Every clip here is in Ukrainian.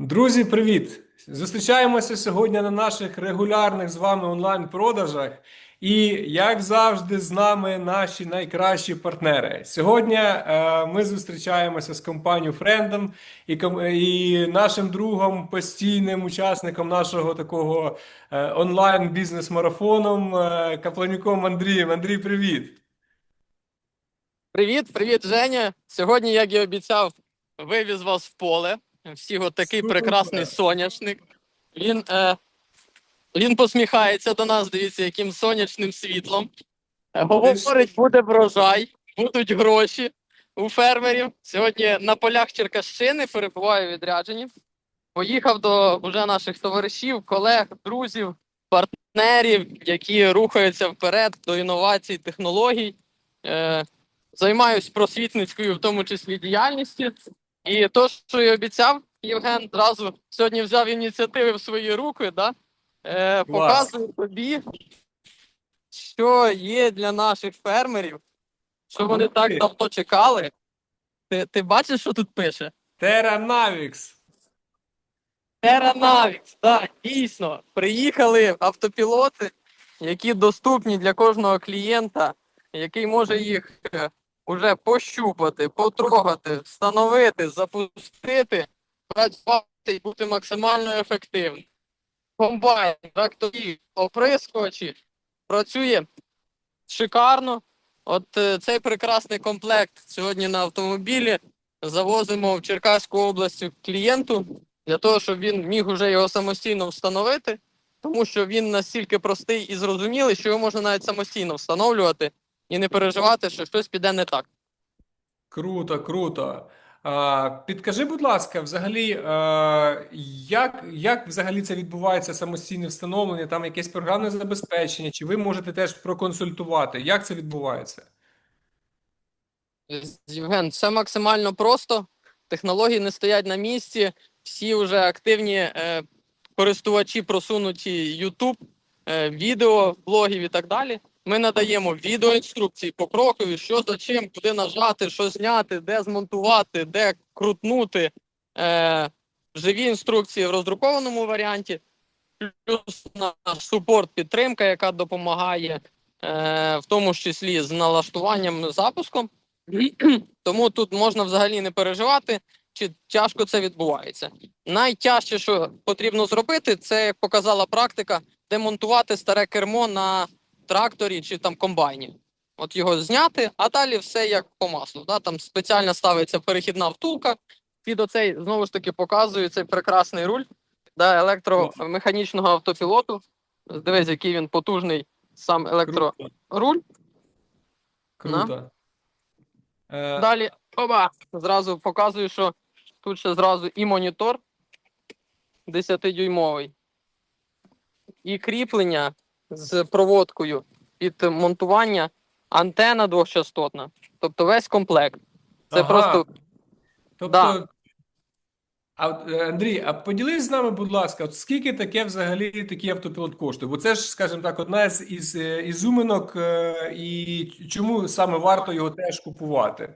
Друзі, привіт! Зустрічаємося сьогодні на наших регулярних з вами онлайн-продажах. І, як завжди, з нами наші найкращі партнери. Сьогодні е, ми зустрічаємося з компанією Френдом і, і нашим другом, постійним учасником нашого такого е, онлайн-бізнес-марафоном е, Капланюком Андрієм. Андрій, привіт! Привіт, привіт, Женя. Сьогодні, як і обіцяв, вивіз вас в поле. Всі от такий Супер. прекрасний соняшник. Він, е, він посміхається до нас, дивіться, яким сонячним світлом. Е, Говорить, буде врожай, будуть гроші у фермерів. Сьогодні на полях Черкащини перебуваю у відрядженні. Поїхав до вже наших товаришів, колег, друзів, партнерів, які рухаються вперед до інновацій, технологій. Е, Займаюсь просвітницькою, в тому числі діяльністю. І то, що і обіцяв, Євген зразу сьогодні взяв ініціативи в свої руки, да? е, показую тобі, що є для наших фермерів, що вони так давно чекали. Ти, ти бачиш, що тут пише? Navix. Теранавікс, так, дійсно. Приїхали автопілоти, які доступні для кожного клієнта, який може їх е, уже пощупати, потрогати, встановити, запустити, працювати і бути максимально ефективним. Комбайн, тракторі, оприскувачі працює шикарно. От е, цей прекрасний комплект сьогодні на автомобілі завозимо в Черкаську область клієнту для того, щоб він міг уже його самостійно встановити, тому що він настільки простий і зрозумілий, що його можна навіть самостійно встановлювати і не переживати, що щось піде не так. Круто, круто. А, підкажи, будь ласка, взагалі, як, як взагалі це відбувається самостійне встановлення, там якесь програмне забезпечення, чи ви можете теж проконсультувати? Як це відбувається? Євген, все максимально просто. Технології не стоять на місці. Всі вже активні е, користувачі просунуті YouTube, е, відео, блогів і так далі. Ми надаємо відеоінструкції покрокові, що за чим, куди нажати, що зняти, де змонтувати, де крутнути. Е, живі інструкції в роздрукованому варіанті, плюс наш супорт підтримка, яка допомагає, е, в тому числі з налаштуванням запуском. Тому тут можна взагалі не переживати, чи тяжко це відбувається. Найтяжче, що потрібно зробити, це як показала практика, демонтувати старе кермо на тракторі чи там комбайні. От його зняти, а далі все як по маслу. Да? Там спеціально ставиться перехідна втулка. Під оцей знову ж таки показую цей прекрасний руль да, електромеханічного автопілоту. Дивись, який він потужний сам електроруль. Круто. Круто. Е, Далі оба. Зразу показую, що тут ще зразу і монітор 10-дюймовий, і кріплення з проводкою під монтування, антена двохчастотна. Тобто весь комплект. Це Ага. просто Тобто, Да. а, е, Андрій, а поділись з нами, будь ласка, от скільки таке взагалі такий автопілот коштує? Бо це ж, скажімо так, одна з із е, ізюминок, е, і чому саме варто його теж купувати?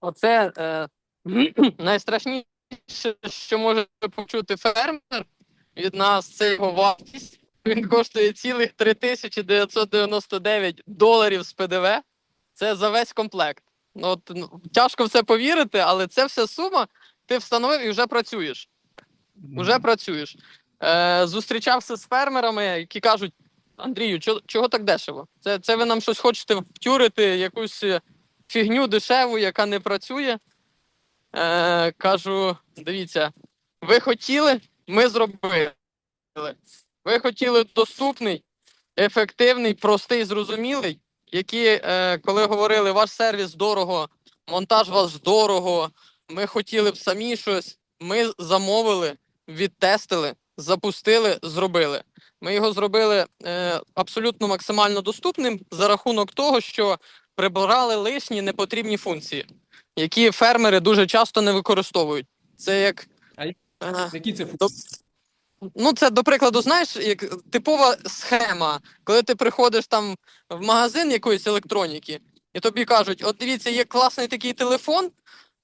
Оце е, найстрашніше, що може почути фермер від нас, це його вартість. Він коштує цілих 3999 доларів з ПДВ. Це за весь комплект. Ну, от, ну, тяжко в це повірити, але це вся сума, ти встановив і вже працюєш. Вже працюєш. Е, зустрічався з фермерами, які кажуть: Андрію, чого, чого так дешево? Це, це ви нам щось хочете втюрити, якусь фігню дешеву, яка не працює. Е, кажу: дивіться, ви хотіли, ми зробили. Ви хотіли доступний, ефективний, простий, зрозумілий, які, е, коли говорили, ваш сервіс дорого, монтаж ваш дорого, ми хотіли б самі щось. Ми замовили, відтестили, запустили, зробили. Ми його зробили е, абсолютно максимально доступним за рахунок того, що прибрали лишні непотрібні функції, які фермери дуже часто не використовують. Це як. А е, Які це до- Ну, це, до прикладу, знаєш, як типова схема, коли ти приходиш там в магазин якоїсь електроніки, і тобі кажуть: от дивіться, є класний такий телефон,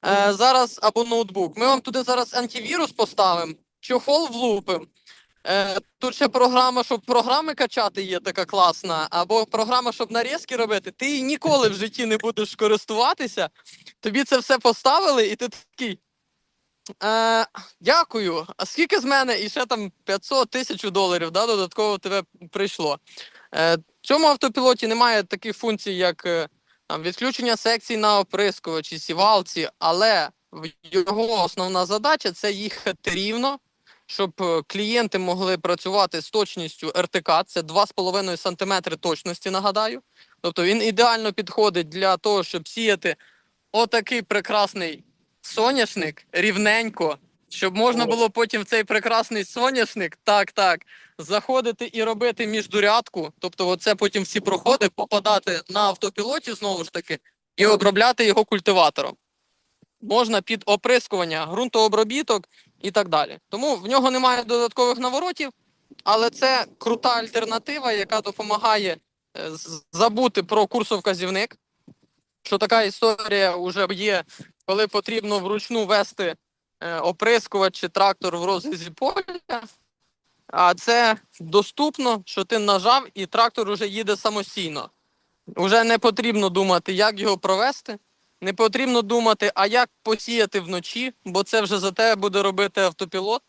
е, зараз або ноутбук. Ми вам туди зараз антивірус поставимо, чохол влупимо. Е, тут ще програма, щоб програми качати є така класна, або програма, щоб нарізки робити. Ти ніколи в житті не будеш користуватися. Тобі це все поставили, і ти такий. Е, дякую. А скільки з мене? І ще там 500 тисяч доларів да, додатково тебе прийшло. Е, в цьому автопілоті немає таких функцій, як е, там, відключення секцій на оприскувачі, сівалці, але його основна задача це їхати рівно, щоб е, клієнти могли працювати з точністю РТК, це 2,5 см точності, нагадаю. Тобто він ідеально підходить для того, щоб сіяти отакий прекрасний соняшник рівненько, щоб можна було потім в цей прекрасний соняшник, так, так, заходити і робити міждурядку. Тобто, оце потім всі проходи попадати на автопілоті знову ж таки і обробляти його культиватором. Можна під оприскування, ґрунтообробіток і так далі. Тому в нього немає додаткових наворотів, але це крута альтернатива, яка допомагає е, забути про курсовказівник. Що така історія вже є, коли потрібно вручну вести е, оприскувач чи трактор в розрізі поля. А це доступно, що ти нажав, і трактор вже їде самостійно. Уже не потрібно думати, як його провести. Не потрібно думати, а як посіяти вночі, бо це вже за тебе буде робити автопілот.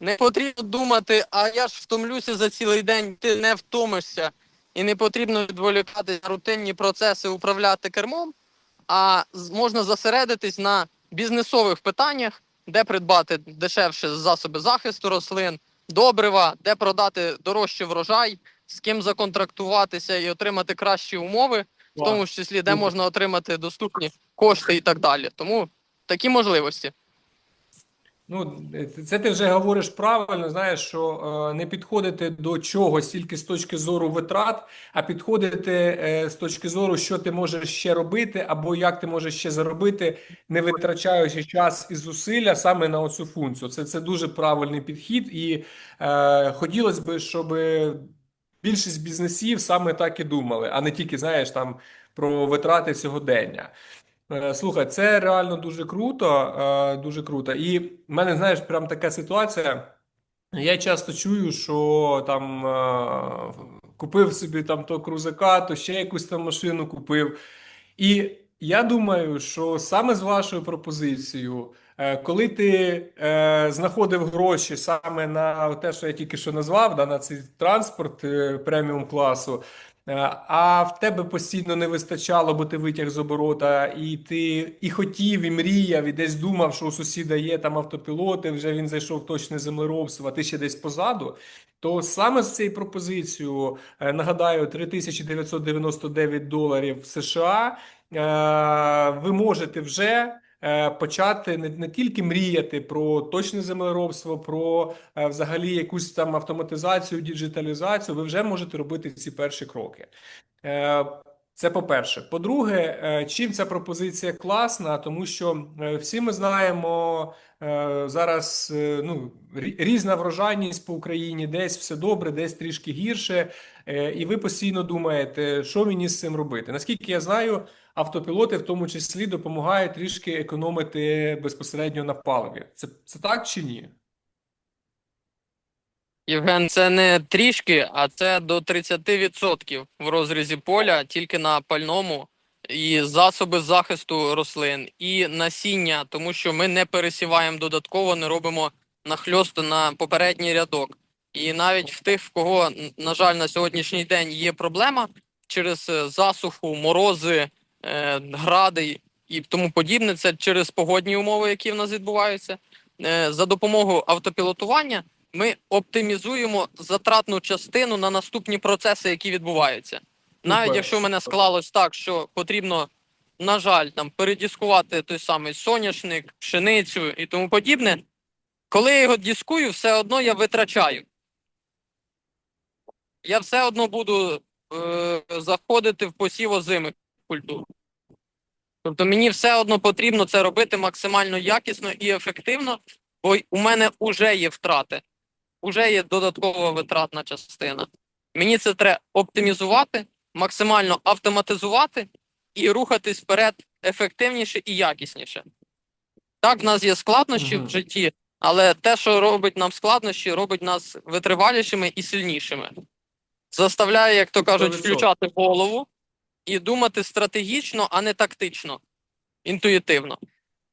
Не потрібно думати, а я ж втомлюся за цілий день, ти не втомишся. І не потрібно відволікати на рутинні процеси управляти кермом, а можна зосередитись на бізнесових питаннях, де придбати дешевше засоби захисту рослин, добрива, де продати дорожче врожай, з ким законтрактуватися і отримати кращі умови, в тому числі, де можна отримати доступні кошти і так далі. Тому такі можливості. Ну, це ти вже говориш правильно, знаєш, що е, не підходити до чогось тільки з точки зору витрат, а підходити е, з точки зору, що ти можеш ще робити, або як ти можеш ще заробити, не витрачаючи час і зусилля саме на оцю функцію. Це, це дуже правильний підхід, і е, хотілося б, щоб більшість бізнесів саме так і думали, а не тільки, знаєш, там про витрати сьогодення. Е, Слухай, це реально дуже круто, е, дуже круто. І в мене, знаєш, прям така ситуація. Я часто чую, що там е, купив собі там то крузака, то ще якусь там машину купив. І я думаю, що саме з вашою пропозицією, коли ти знаходив гроші саме на те, що я тільки що назвав, да, на цей транспорт преміум класу, а в тебе постійно не вистачало, бо ти витяг з оборота, і ти і хотів, і мріяв, і десь думав, що у сусіда є там автопілоти, вже він зайшов точне землеробство, а ти ще десь позаду. То саме з цією пропозицією, е, нагадаю, 3999 доларів США, е, ви можете вже е, почати не, не тільки мріяти про точне землеробство, про е, взагалі якусь там автоматизацію, діджиталізацію, ви вже можете робити ці перші кроки. Е, Це по-перше. По-друге, е, чим ця пропозиція класна, тому що е, всі ми знаємо е, зараз е, ну, різна врожайність по Україні, десь все добре, десь трішки гірше. Е, І ви постійно думаєте, що мені з цим робити. Наскільки я знаю, автопілоти в тому числі допомагають трішки економити безпосередньо на паливі. Це, це так чи ні? Євген, це не трішки, а це до 30% в розрізі поля тільки на пальному і засоби захисту рослин, і насіння, тому що ми не пересіваємо додатково, не робимо нахльосту на попередній рядок. І навіть в тих, в кого, на жаль, на сьогоднішній день є проблема через е, засуху, морози, гради і тому подібне, це через погодні умови, які в нас відбуваються. Е, За допомогою автопілотування ми оптимізуємо затратну частину на наступні процеси, які відбуваються. Навіть якщо в мене склалось так, що потрібно, на жаль, там передіскувати той самий соняшник, пшеницю і тому подібне, коли я його дискую, все одно я витрачаю. Я все одно буду е, заходити в посів озимих культур. Тобто мені все одно потрібно це робити максимально якісно і ефективно, бо у мене вже є втрати, вже є додаткова витратна частина. Мені це треба оптимізувати, максимально автоматизувати і рухатись вперед ефективніше і якісніше. Так, в нас є складнощі Мгм. в житті, але те, що робить нам складнощі, робить нас витривалішими і сильнішими. Заставляє, як то кажуть, включати голову і думати стратегічно, а не тактично, інтуїтивно.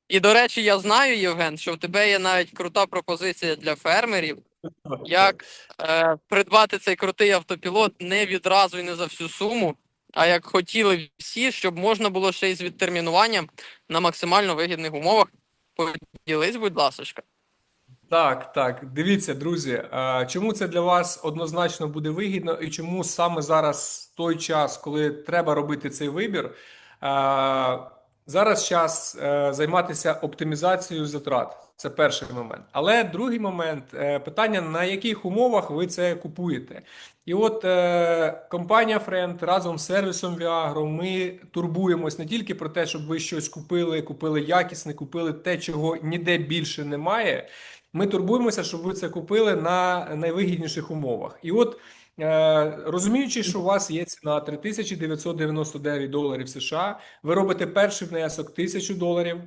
І, до речі, я знаю, Євген, що в тебе є навіть крута пропозиція для фермерів, як е, придбати цей крутий автопілот не відразу і не за всю суму, а як хотіли всі, щоб можна було ще й з відтермінуванням на максимально вигідних умовах. Поділись, будь ласка. Так, так. Дивіться, друзі, чому це для вас однозначно буде вигідно, і чому саме зараз той час, коли треба робити цей вибір, зараз час е, займатися оптимізацією затрат. Це перший момент. Але другий момент е, питання, на яких умовах ви це купуєте. І от е, компанія Friend разом з сервісом Viagro ми турбуємось не тільки про те, щоб ви щось купили, купили якісне, купили те, чого ніде більше немає. Ми турбуємося, щоб ви це купили на найвигідніших умовах. І от е, розуміючи, що у вас є ціна 3999 доларів США, ви робите перший внесок 1000 доларів.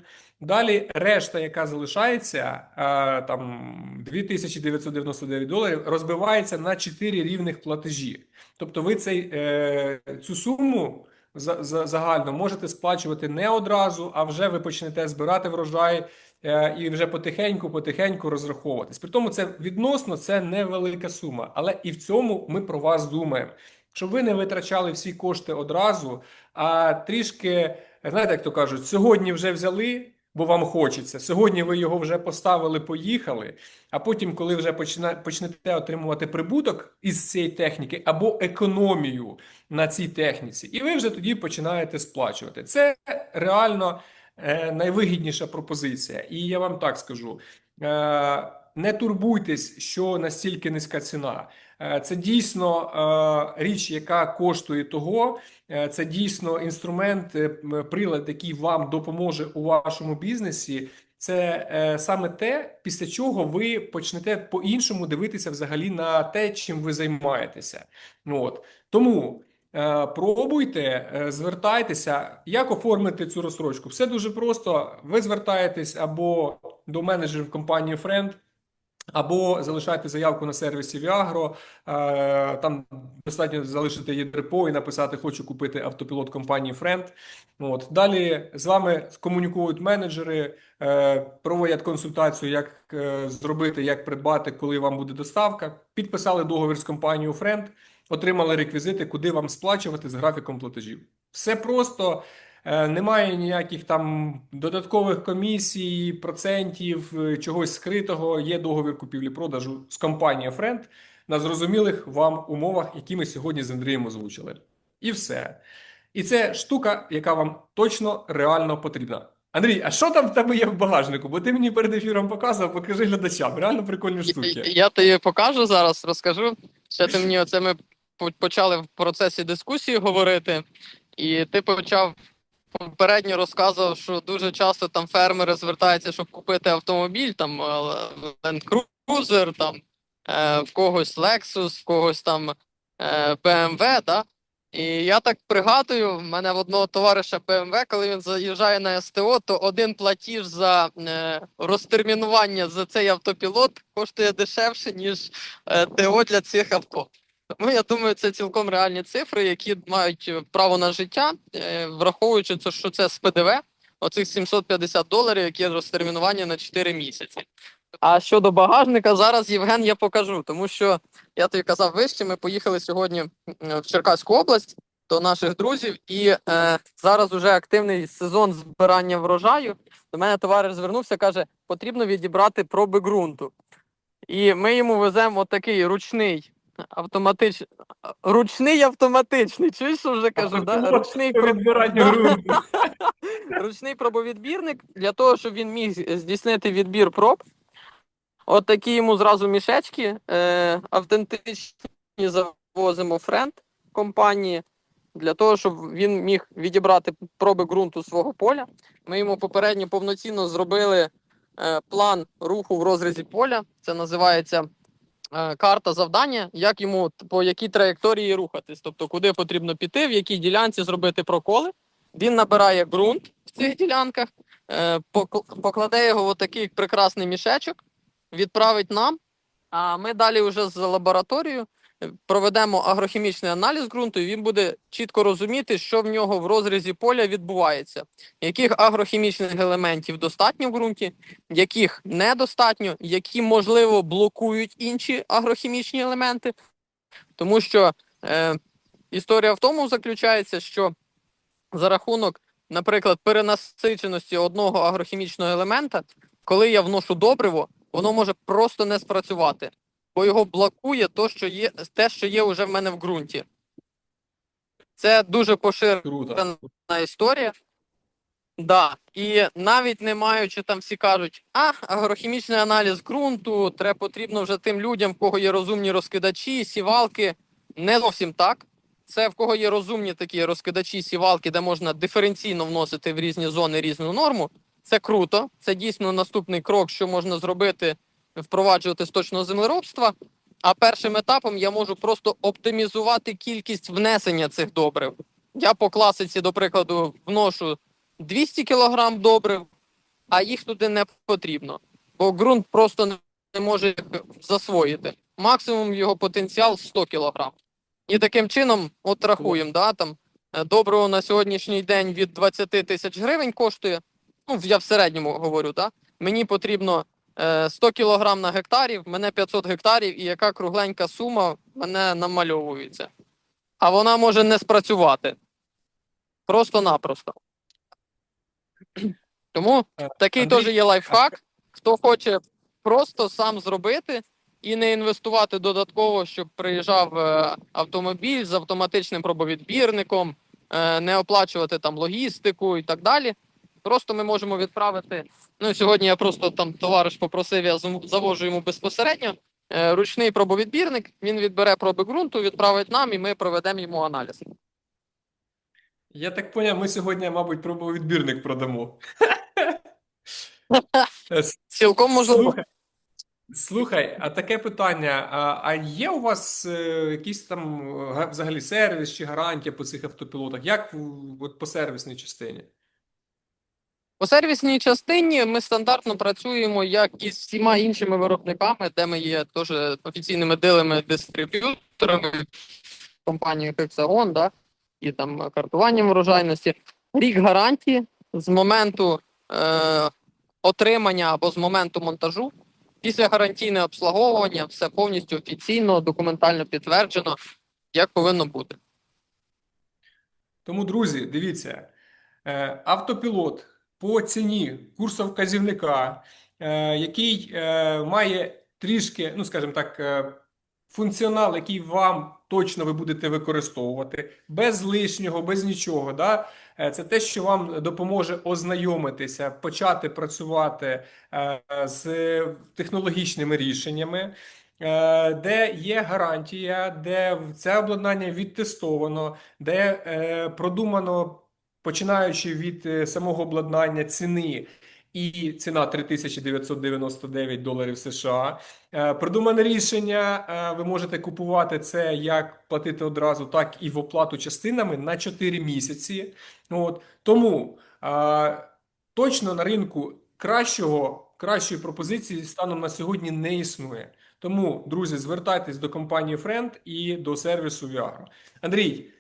Далі решта, яка залишається, е, там 2999 доларів, розбивається на 4 рівних платежі. Тобто ви цей, е, цю суму за, за, загально можете сплачувати не одразу, а вже ви почнете збирати врожай і вже потихеньку, потихеньку розраховуватись. При тому це відносно це невелика сума, але і в цьому ми про вас думаємо, щоб ви не витрачали всі кошти одразу, а трішки, знаєте, як то кажуть, сьогодні вже взяли. Бо вам хочеться. Сьогодні ви його вже поставили, поїхали, а потім, коли вже почина- почнете отримувати прибуток із цієї техніки або економію на цій техніці, і ви вже тоді починаєте сплачувати. Це реально е, найвигідніша пропозиція. І я вам так скажу: е, не турбуйтесь, що настільки низька ціна. Е, Це дійсно е, річ, яка коштує того. Е, Це дійсно інструмент, е, прилад, який вам допоможе у вашому бізнесі. Це е, саме те, після чого ви почнете по-іншому дивитися взагалі на те, чим ви займаєтеся. От. Тому е, пробуйте, е, звертайтеся. Як оформити цю розстрочку? Все дуже просто. Ви звертаєтесь або до менеджерів компанії Friend, або залишайте заявку на сервісі Viagro, е, там достатньо залишити ЄДРПО і написати Хочу купити автопілот компанії Friend. От. Далі з вами комунікують менеджери, е, проводять консультацію, як е, зробити, як придбати, коли вам буде доставка. Підписали договір з компанією Friend, отримали реквізити, куди вам сплачувати з графіком платежів. Все просто. Е, Немає ніяких там додаткових комісій, процентів, е, чогось скритого. Є договір купівлі-продажу з компанією Friend на зрозумілих вам умовах, які ми сьогодні з Андрієм озвучили. І все. І це штука, яка вам точно реально потрібна. Андрій, а що там в тебе є в багажнику? Бо ти мені перед ефіром показував, покажи глядачам. Реально прикольні штуки. Я, я тобі покажу зараз, розкажу. Ще ти мені оце ми по- почали в процесі дискусії говорити, і ти почав попередньо розказував, що дуже часто там фермери звертаються, щоб купити автомобіль, там е, Land Cruiser, там е, в когось Lexus, в когось там е, BMW, да? І я так пригадую, в мене в одного товариша BMW, коли він заїжджає на СТО, то один платіж за е, розтермінування за цей автопілот коштує дешевше, ніж е, ТО для цих авто. Тому я думаю, це цілком реальні цифри, які мають е, право на життя, е, враховуючи це, що це з ПДВ, оцих 750 доларів, які розтермінування на 4 місяці. А щодо багажника, зараз Євген я покажу, тому що я тобі казав вище. Ми поїхали сьогодні в Черкаську область до наших друзів, і е, зараз уже активний сезон збирання врожаю. До мене товариш звернувся, каже, потрібно відібрати проби ґрунту. І ми йому веземо такий ручний автоматич... ручний автоматичний. Чуєш, що вже кажу? Да? Ручний, ручний пробовідбірник для того, щоб він міг здійснити відбір проб. От такі йому зразу мішечки. Е, автентичні завозимо френд компанії для того, щоб він міг відібрати проби ґрунту свого поля. Ми йому попередньо повноцінно зробили е, план руху в розрізі поля. Це називається карта завдання, як йому по якій траєкторії рухатись, тобто куди потрібно піти, в якій ділянці зробити проколи. Він набирає ґрунт в цих ділянках, е, покладе його в такий прекрасний мішечок, відправить нам. А ми далі вже з лабораторією е, проведемо агрохімічний аналіз ґрунту, і він буде чітко розуміти, що в нього в розрізі поля відбувається, яких агрохімічних елементів достатньо в ґрунті, яких недостатньо, які можливо блокують інші агрохімічні елементи. Тому що е, історія в тому заключається, що за рахунок, наприклад, перенасиченості одного агрохімічного елемента, коли я вношу добриво, воно може просто не спрацювати, бо його блокує то, що є, те, що є вже в мене в ґрунті. Це дуже поширена історія. Да. І навіть не маючи там всі кажуть, а агрохімічний аналіз ґрунту, треба потрібно вже тим людям, в кого є розумні розкидачі, сівалки. Не зовсім так. Це в кого є розумні такі розкидачі, сівалки, де можна диференційно вносити в різні зони різну норму. Це круто. Це дійсно наступний крок, що можна зробити, впроваджувати з точного землеробства. А першим етапом я можу просто оптимізувати кількість внесення цих добрив. Я по класиці, до прикладу, вношу 200 кг добрив, а їх туди не потрібно, бо ґрунт просто не- може засвоїти. Максимум його потенціал 100 кг. І таким чином, от рахуємо, да, там е, добриво на сьогоднішній день від 20 тисяч гривень коштує. Ну, я в середньому говорю, да? мені потрібно 100 кг на гектарі, в мене 500 гектарів, і яка кругленька сума мене намальовується. А вона може не спрацювати. Просто-напросто. Тому Е, такий теж є лайфхак. Хто хоче просто сам зробити і не інвестувати додатково, щоб приїжджав е, автомобіль з автоматичним пробовідбірником, е, не оплачувати там логістику і так далі. Просто ми можемо відправити. Ну, сьогодні я просто там товариш попросив, я завожу йому безпосередньо. е, Ручний пробовідбірник, він відбере проби ґрунту, відправить нам, і ми проведемо йому аналіз. Я так поняв, ми сьогодні, мабуть, пробовідбірник продамо. Цілком можливо. Слухай, а таке питання: а, а є у вас е, якийсь там взагалі сервіс чи гарантія по цих автопілотах? Як от по сервісній частині? По сервісній частині ми стандартно працюємо як із всіма іншими виробниками, де ми є теж офіційними дилами дистриб'юторами компанії Hexagon, да, і там картуванням врожайності. Рік гарантії з моменту е, отримання або з моменту монтажу. Після гарантійне обслуговування все повністю офіційно, документально підтверджено, як повинно бути. Тому, друзі, дивіться, е, автопілот по ціні курсовказівника, е, який е, має трішки, ну скажімо так, е, функціонал, який вам точно ви будете використовувати, без лишнього, без нічого. Да? Це те, що вам допоможе ознайомитися, почати працювати з технологічними рішеннями. Де є гарантія, де це обладнання відтестовано, де продумано, починаючи від е, самого обладнання ціни, і ціна 3999 доларів США. Е, продумане рішення. е, ви можете купувати це як платити одразу, так і в оплату частинами на 4 місяці. От. Тому точно на ринку кращого, кращої пропозиції станом на сьогодні не існує. Тому, друзі, звертайтесь до компанії Friend і до сервісу Viagro. Андрій,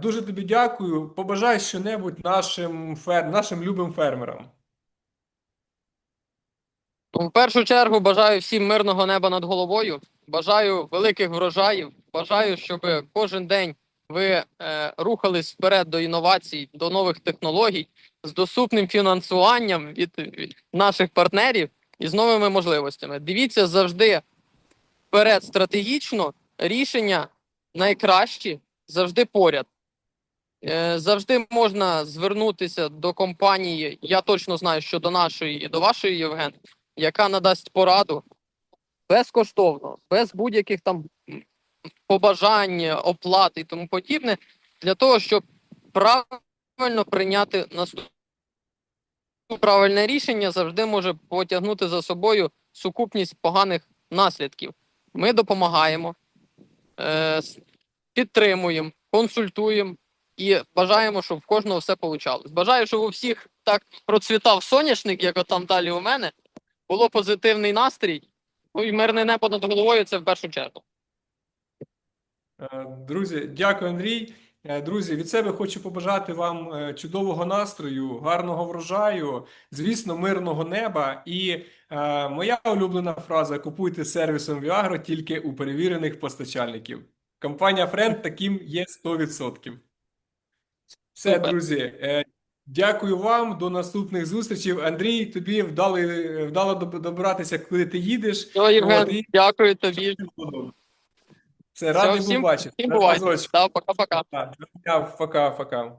дуже тобі дякую. Побажай що-небудь нашим, фер... нашим любим фермерам. Ну, В першу чергу бажаю всім мирного неба над головою. Бажаю великих врожаїв. Бажаю, щоб кожен день ви е, рухались вперед до інновацій, до нових технологій з доступним фінансуванням від, від наших партнерів і з новими можливостями. Дивіться завжди вперед стратегічно. Рішення найкращі завжди поряд. Е, Завжди можна звернутися до компанії. Я точно знаю, що до нашої і до вашої Євген, яка надасть пораду безкоштовно, без будь-яких там побажань, оплат і тому подібне, для того, щоб правильно прийняти наступне правильне рішення, завжди може потягнути за собою сукупність поганих наслідків. Ми допомагаємо, е, підтримуємо, консультуємо І бажаємо, щоб в кожного все вийшло. Бажаю, щоб у всіх так процвітав соняшник, як там далі у мене. Було позитивний настрій. Ну і мирне небо над головою це в першу чергу. Е, Друзі, дякую, Андрій. Е, Друзі, від себе хочу побажати вам е, чудового настрою, гарного врожаю, звісно, мирного неба. І е, моя улюблена фраза: купуйте сервісом Viagro тільки у перевірених постачальників. Компанія Френд таким є 100%. Все, друзі. е, Дякую вам. До наступних зустрічей. Андрій, тобі вдали, вдало добратися, коли ти їдеш. Все, Євген, От, і- дякую тобі. Все, радий був бачити. всім бувайте. Пока-пока. Так, Пока, пока.